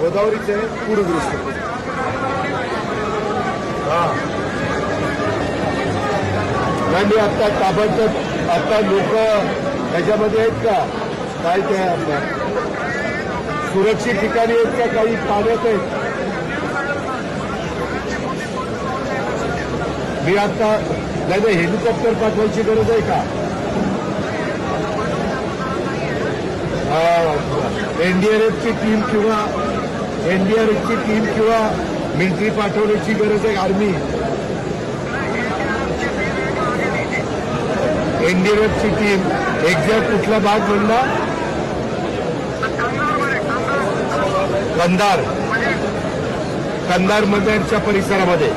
गोदावरीचे पूरग्रस्त. नाही मी आता ताबडतोब आता लोक त्याच्यामध्ये आहेत का? काय त्या सुरक्षित ठिकाणी आहेत का? काही पाण्यात आहेत? मी आता नाही हेलिकॉप्टर पाठवायची गरज आहे का? एनडीआरएफची टीम किंवा एनडीआरएफची टीम किंवा मिलिटरी पाठवण्याची गरज आहे आर्मी एनडीआरएफची टीम एक्झॅक्ट कुठला भाग म्हणला कंदार कंदार मध्यच्या परिसरामध्ये.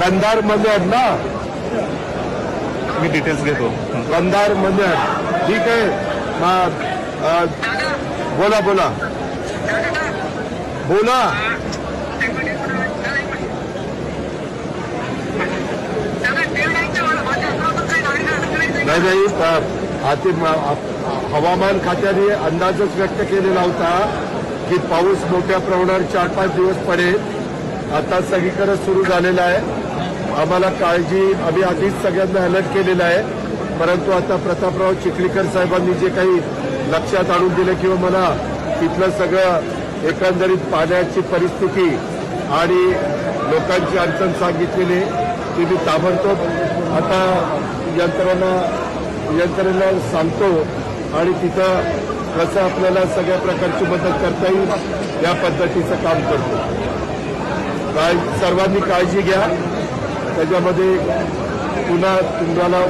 कंदारमध्ये ना मी डिटेल्स घेतो. कंधार मंदिर ठीक आहे. बोला बोला. बोला. नाही नाही अ, हाती हवामान खात्याने अंदाजच व्यक्त केलेला होता की पाऊस मोठ्या प्रमाणावर चार पाच दिवस पडेल. आता सगळीकडे सुरू झालेला आहे. आम्हाला काळजी आम्ही आधीच सगळ्यांना अलर्ट केलेला आहे. परंतु आता प्रतापराव चिखलीकर साहेबांनी जे काही लक्षात आणून दिलं किंवा मला तिथलं सगळं एकंदरीत पाण्याची परिस्थिती आणि लोकांची अडचण सांगितलेली ती मी ताबडतोब आता यंत्रणा यंत्रणेला सांगतो आणि तिथं कसं आपल्याला सगळ्या प्रकारची मदत करता येईल या पद्धतीचं काम करतो. काय सर्वांनी काळजी घ्या. त्याच्यामध्ये पुन्हा तुम्हाला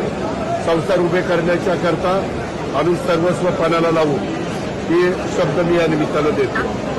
संसार उभे करण्याच्या करता आम्ही सर्वस्व पणाला लावू. हे शब्द मी या निमित्तानं देतो.